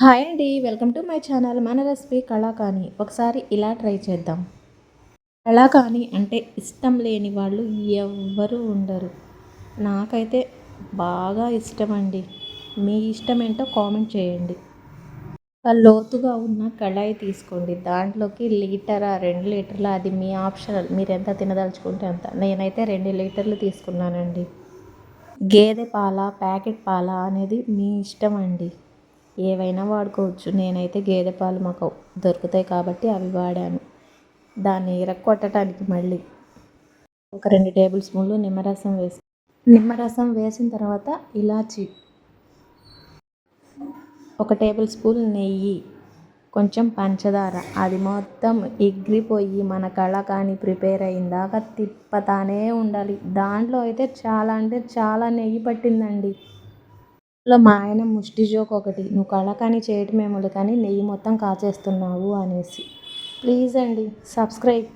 Hi అండి welcome to my channel మన recipe కళాకాని. ఒకసారి ఇలా ట్రై చేద్దాం. కళాకాని అంటే ఇష్టం లేని వాళ్ళు ఎవ్వరూ ఉండరు. నాకైతే బాగా ఇష్టం అండి మీ ఇష్టం ఏంటో కామెంట్ చేయండి. లోతుగా ఉన్న కళాయి తీసుకోండి. దాంట్లోకి లీటరా రెండు లీటర్ల అది మీ ఆప్షనల్. మీరు ఎంత తినదలుచుకుంటే అంత. నేనైతే రెండు లీటర్లు తీసుకున్నానండి. గేదె పాల ప్యాకెట్ పాల అనేది మీ ఇష్టం అండి ఏవైనా వాడుకోవచ్చు. నేనైతే గేదె పాలు మాకు దొరుకుతాయి కాబట్టి అవి వాడాను. దాన్ని ఇరక్కొట్టడానికి మళ్ళీ ఒక రెండు టేబుల్ స్పూన్లు నిమ్మరసం వేసి నిమ్మరసం వేసిన తర్వాత ఇలాచి ఒక టేబుల్ స్పూన్ నెయ్యి కొంచెం పంచదార. అది మొత్తం ఎగిరిపోయి మన కళ కానీ ప్రిపేర్ అయిందాక తిప్పతానే ఉండాలి. దాంట్లో అయితే చాలా అంటే చాలా నెయ్యి పట్టిందండి. లో మా ఆయన ముష్టి జోక్ ఒకటి నువ్వు కళాకాని చేయటమేమో కానీ నెయ్యి మొత్తం కాచేస్తున్నావు అనేసి. ప్లీజ్ అండి సబ్స్క్రైబ్.